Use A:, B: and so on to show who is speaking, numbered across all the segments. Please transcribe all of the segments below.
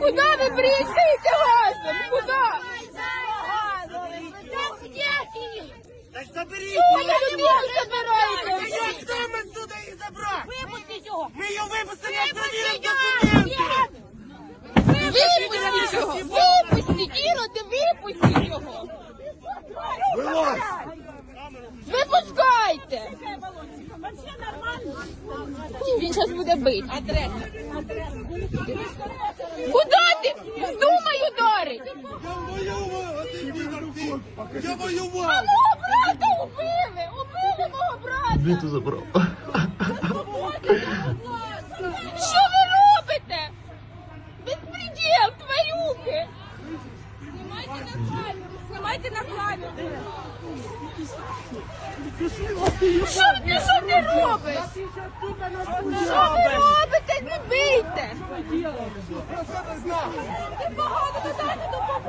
A: Куда ви приїжджаєте газом? Куда?
B: Так заберіть
A: Чого ви людину забираєте?
B: Я сам отсюда її забрав!
C: Випустіть його!
B: Ми її випустили, як перевіримо документи!
A: Випустіть його! Випустіть, Іроди, випустіть його!
B: Вилазь!
A: Буде бити. Куди ти? Вздумай ударить!
B: Я воював, а ти підар! Я воював!
A: Мого брата убили! Убили мого брата!
D: Віту забрав.
A: Що ви робите? Безпреділ, тварюки!
C: Знімайте на камеру!
A: Що ви що ти робиш? Що ви робите? Не бийте!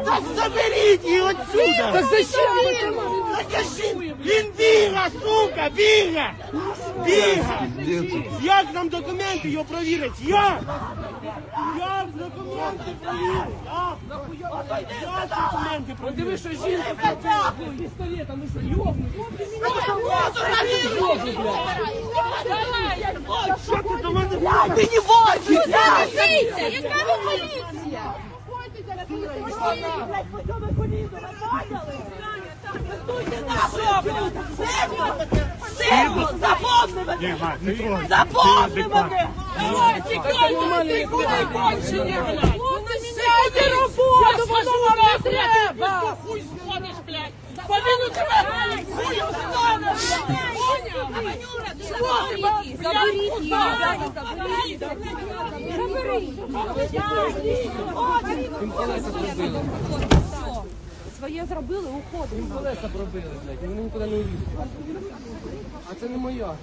B: Так заберіть її отсюда! Так
A: зачем?
B: Він біга, сука, біга! Біга! Як нам документи його провірять? Як? Як документи провірять? Як? Документи провірять? що жінка пістолетом, ну що, йобнути? Що ти до мене? Ти не
A: бийте? Яка ви поліція?
C: Запомни мене! Ой, тікайте, тікайте, кончені, блядь! Сядьте! Хуй сходиш, блядь! Повинну тебе хуй встане, блядь! Своє зробили, уходимо.
E: колеса пробили, блядь, вони нікуди не увійшли. А це не моя.